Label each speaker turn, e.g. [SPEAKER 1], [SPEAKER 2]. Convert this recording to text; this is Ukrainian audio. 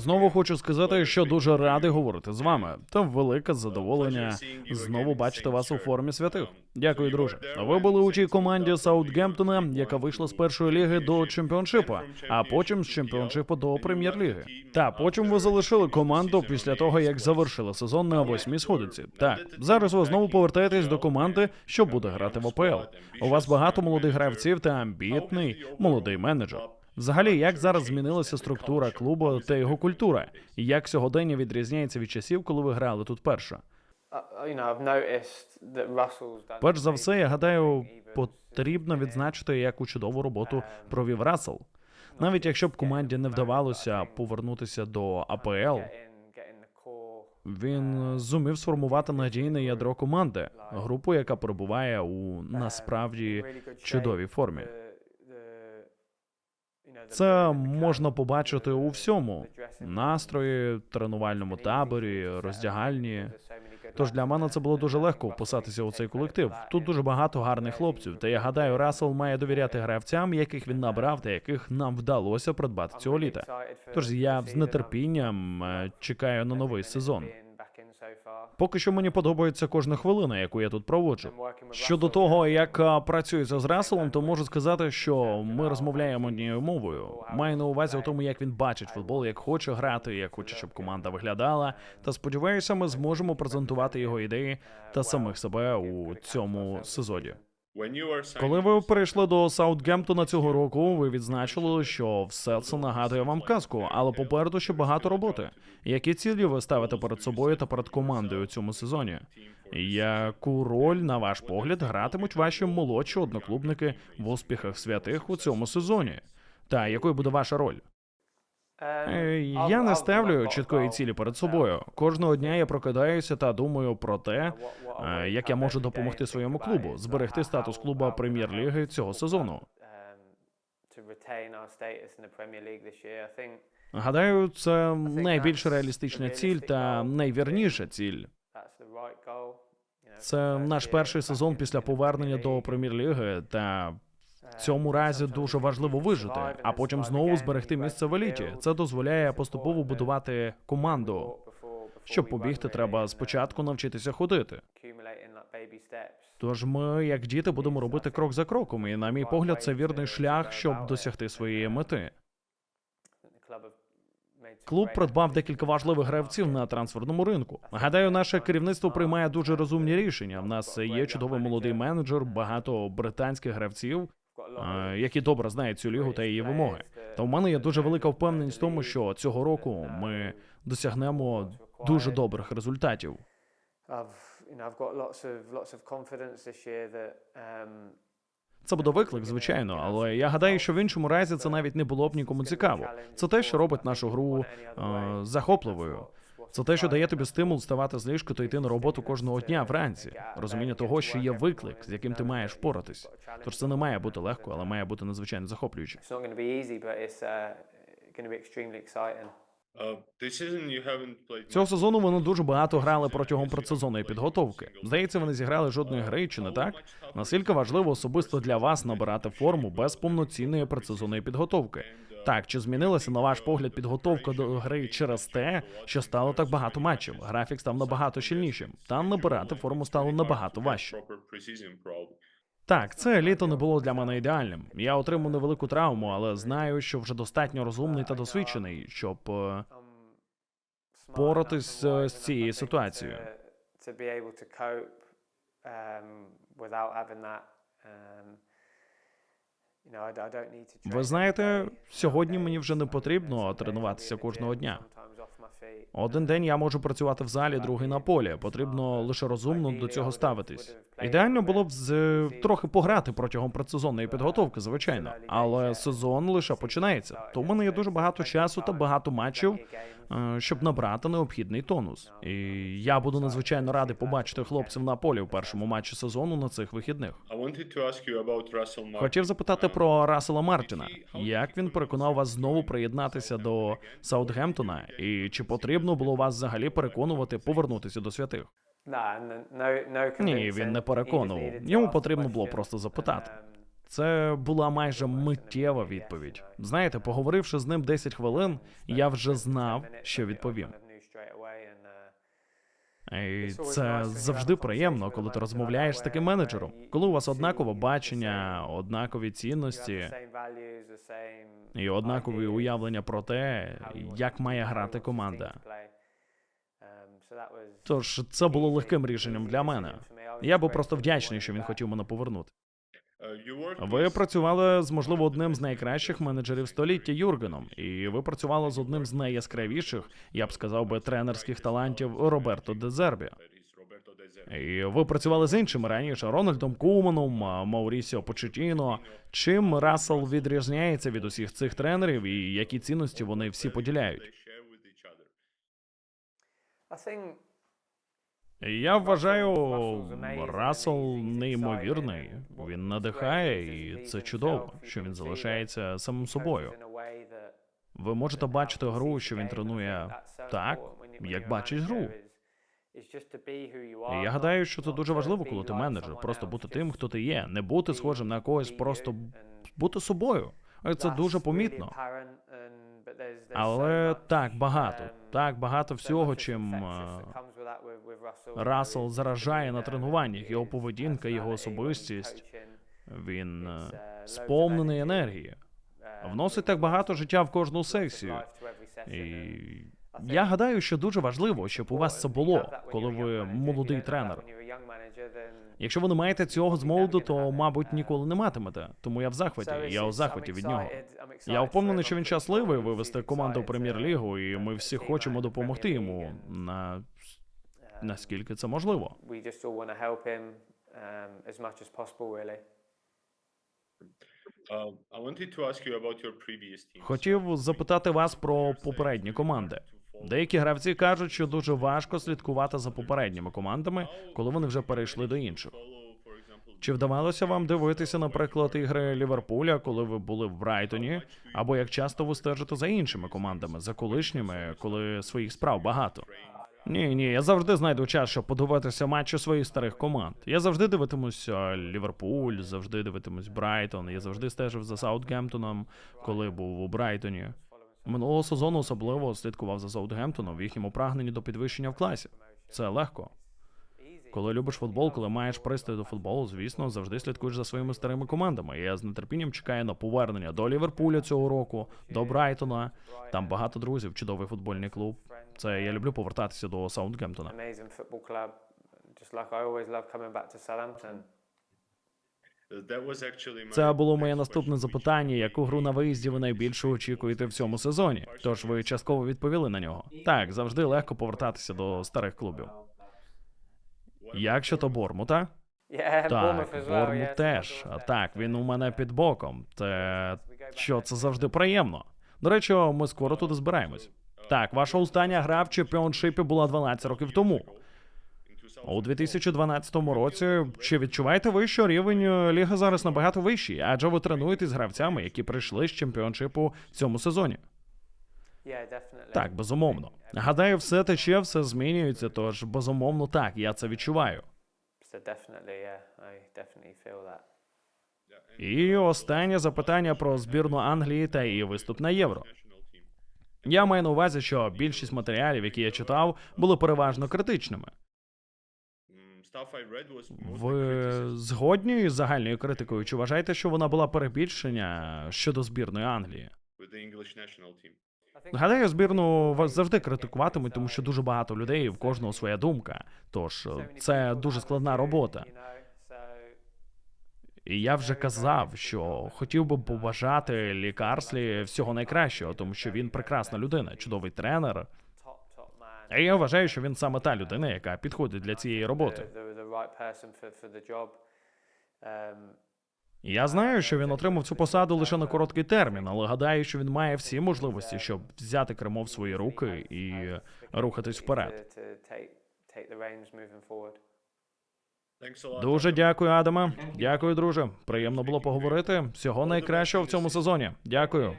[SPEAKER 1] Знову хочу сказати, що дуже радий говорити з вами. Та велике задоволення знову бачити вас у формі святих. Дякую, друже. Ви були у тій команді Саутгемптона, яка вийшла з першої ліги до чемпіоншипа, а потім з чемпіоншипу до прем'єр-ліги. Та потім ви залишили команду після того, як завершили сезон на восьмій сходинці. Так, зараз ви знову повертаєтесь до команди, що буде грати в АПЛ. У вас багато молодих гравців та амбітний молодий менеджер. Взагалі, як зараз змінилася структура клубу та його культура? І як сьогодення відрізняється від часів, коли ви грали тут перше? Перш за все, я гадаю, потрібно відзначити, яку чудову роботу провів Рассел. Навіть якщо б команді не вдавалося повернутися до АПЛ, він зумів сформувати надійне ядро команди, групу, яка перебуває у насправді чудовій формі. Це можна побачити у всьому: настрої, тренувальному таборі, роздягальні. Тож для мене це було дуже легко вписатися у цей колектив. Тут дуже багато гарних хлопців. Та я гадаю, Рассел має довіряти гравцям, яких він набрав та яких нам вдалося придбати цього літа. Тож я з нетерпінням е, чекаю на новий сезон. Поки що мені подобається кожна хвилина, яку я тут проводжу. Щодо того, як працюється з Расселом, то можу сказати, що ми розмовляємо однією мовою. Маю на увазі у тому, як він бачить футбол, як хоче грати, як хоче, щоб команда виглядала. Та сподіваюся, ми зможемо презентувати його ідеї та самих себе у цьому сезоні. Коли ви перейшли до Саутгемптона цього року, ви відзначили, що все це нагадує вам казку, але попереду ще багато роботи. Які цілі ви ставите перед собою та перед командою у цьому сезоні? Яку роль, на ваш погляд, гратимуть ваші молодші одноклубники в успіхах святих у цьому сезоні? Та якою буде ваша роль? Е, Я не ставлю чіткої цілі перед собою. Кожного дня я прокидаюся та думаю про те, е, як я можу допомогти своєму клубу зберегти статус клуба прем'єр-ліги цього сезону. Гадаю, це найбільш реалістична ціль та найвірніша ціль. Це наш перший сезон після повернення до прем'єр-ліги, та цьому разі дуже важливо вижити, а потім знову зберегти місце в еліті. Це дозволяє поступово будувати команду. Щоб побігти, треба спочатку навчитися ходити. Тож ми, як діти, будемо робити крок за кроком, і на мій погляд, це вірний шлях, щоб досягти своєї мети. Клуб придбав декілька важливих гравців на трансферному ринку. Гадаю, наше керівництво приймає дуже розумні рішення. В нас є чудовий молодий менеджер, багато британських гравців, які добре знають цю лігу та її вимоги. Та в мене є дуже велика впевненість в тому, що цього року ми досягнемо дуже добрих результатів. Це буде виклик, звичайно, але я гадаю, що в іншому разі це навіть не було б нікому цікаво. Це те, що робить нашу гру е, захопливою. Це те, що дає тобі стимул ставати з ліжка та йти на роботу кожного дня вранці. Розуміння того, що є виклик, з яким ти маєш впоратись. Тож це не має бути легко, але має бути надзвичайно захоплююче.
[SPEAKER 2] Uh, exciting.
[SPEAKER 1] Цього сезону вони дуже багато грали протягом предсезонної підготовки. Здається, вони зіграли жодної гри, чи не так? Наскільки важливо особисто для вас набирати форму без повноцінної предсезонної підготовки? Так, чи змінилася на ваш погляд підготовка до гри через те, що стало так багато матчів? Графік став набагато щільнішим, та набирати форму стало набагато важче. Так, це літо не було для мене ідеальним. Я отримав невелику травму, але знаю, що вже достатньо розумний та досвідчений, щоб е, е, з цією ситуацією.
[SPEAKER 2] To be able to um, without having that. Um,
[SPEAKER 1] Ви знаєте, сьогодні мені вже не потрібно тренуватися кожного дня. Один день я можу працювати в залі, другий на полі. Потрібно лише розумно до цього ставитись. Ідеально було б з трохи пограти протягом предсезонної підготовки, звичайно, але сезон лише починається. То в мене є дуже багато часу та багато матчів, е, щоб набрати необхідний тонус. І я буду надзвичайно радий побачити хлопців на полі в першому матчі сезону на цих вихідних. Хотів запитати про Рассела Мартіна. Як він переконав вас знову приєднатися до Саутгемптона? І чи потрібно було вас взагалі переконувати повернутися до святих? Ні, він не переконував. Йому потрібно було просто запитати. Це була майже миттєва відповідь. Знаєте, поговоривши з ним 10 хвилин, я вже знав, що відповім. І це завжди приємно, коли ти розмовляєш з таким менеджером. Коли у вас однакове бачення, однакові цінності і однакові уявлення про те, як має грати команда. Тож це було легким рішенням для мене. Я був просто вдячний, що він хотів мене повернути. Ви працювали з можливо одним з найкращих менеджерів століття Юргеном, і ви працювали з одним з найяскравіших, я б сказав би, тренерських талантів Роберто Дезербі. І ви працювали з іншими раніше Рональдом Куманом, Маурісіо Почетіно. Чим Рассел відрізняється від усіх цих тренерів, і які цінності вони всі поділяють? Я вважаю, Рассел неймовірний. Він надихає, і це чудово, що він залишається самим собою. Ви можете бачити гру, що він тренує так, як бачить гру. І я гадаю, що це дуже важливо, коли ти менеджер. Просто бути тим, хто ти є, не бути схожим на когось, просто бути собою. Це дуже помітно. Але так багато, так багато всього, чим Рассел заражає на тренуваннях, його поведінка, його особистість. Він е, сповнений енергії, вносить так багато життя в кожну сесію. І я гадаю, що дуже важливо, щоб у вас це було, коли ви молодий тренер. Якщо ви не маєте цього з молоду, то мабуть ніколи не матимете. Тому я в захваті. Я у захваті від нього. Я впевнений, що він щасливий вивести команду в прем'єр-лігу, і ми всі хочемо допомогти йому на наскільки це можливо.
[SPEAKER 2] Um.
[SPEAKER 3] Uh.
[SPEAKER 1] Хотів запитати вас про попередні команди. Деякі гравці кажуть, що дуже важко слідкувати за попередніми командами, коли вони вже перейшли до інших. Чи вдавалося вам дивитися, наприклад, ігри Ліверпуля, коли ви були в Брайтоні, або як часто ви стежите за іншими командами, за колишніми, коли своїх справ багато? Ні, ні, я завжди знайду час, щоб подивитися матчі своїх старих команд. Я завжди дивитимусь Ліверпуль, завжди дивитимусь Брайтон. Я завжди стежив за Саутгемптоном, коли був у Брайтоні. Минулого сезону особливо слідкував за Саутгемптоном в їхньому прагненні до підвищення в класі. Це легко. Коли любиш футбол, коли маєш пристрій до футболу, звісно, завжди слідкуєш за своїми старими командами. Я з нетерпінням чекаю на повернення до Ліверпуля цього року, до Брайтона. Там багато друзів, чудовий футбольний клуб. Це я люблю повертатися до
[SPEAKER 3] my
[SPEAKER 1] Це було моє наступне запитання, яку гру на виїзді ви найбільше очікуєте в цьому сезоні. Тож ви частково відповіли на нього. Так, завжди легко повертатися до старих клубів. Як щодо Бормута? Так. Бормут теж. Так, він у мене під боком.
[SPEAKER 2] Back
[SPEAKER 1] що це завжди приємно. До речі, ми скоро туди збираємось. Так, ваша остання гра в чемпіоншипі була 12 років тому.
[SPEAKER 3] In 2000,
[SPEAKER 1] У 2012 році чи відчуваєте ви, що рівень е, ліги зараз набагато вищий, адже ви тренуєтесь з гравцями, які прийшли з чемпіоншипу в цьому сезоні? Так, безумовно. Гадаю, все тече, все змінюється. Тож безумовно, так, я це відчуваю. І останнє запитання про збірну Англії та її виступ на євро. Я маю на увазі, що більшість матеріалів, які я читав, були переважно критичними. Ви згодні з загальною критикою? Чи вважаєте, що вона була перебільшення щодо збірної Англії? Гадаю, збірну вас завжди критикуватимуть, тому що дуже багато людей, в кожного своя думка. Тож це дуже складна робота. І я вже казав, що хотів би побажати лікарслі всього найкращого, тому що він прекрасна людина, чудовий тренер. І я вважаю, що він саме та людина, яка підходить для цієї роботи. Я знаю, що він отримав цю посаду лише на короткий термін, але гадаю, що він має всі можливості, щоб взяти кермо в свої руки і рухатись вперед. Дуже дякую, Адаме. Дякую, друже. Приємно було поговорити. Всього найкращого в цьому сезоні. Дякую.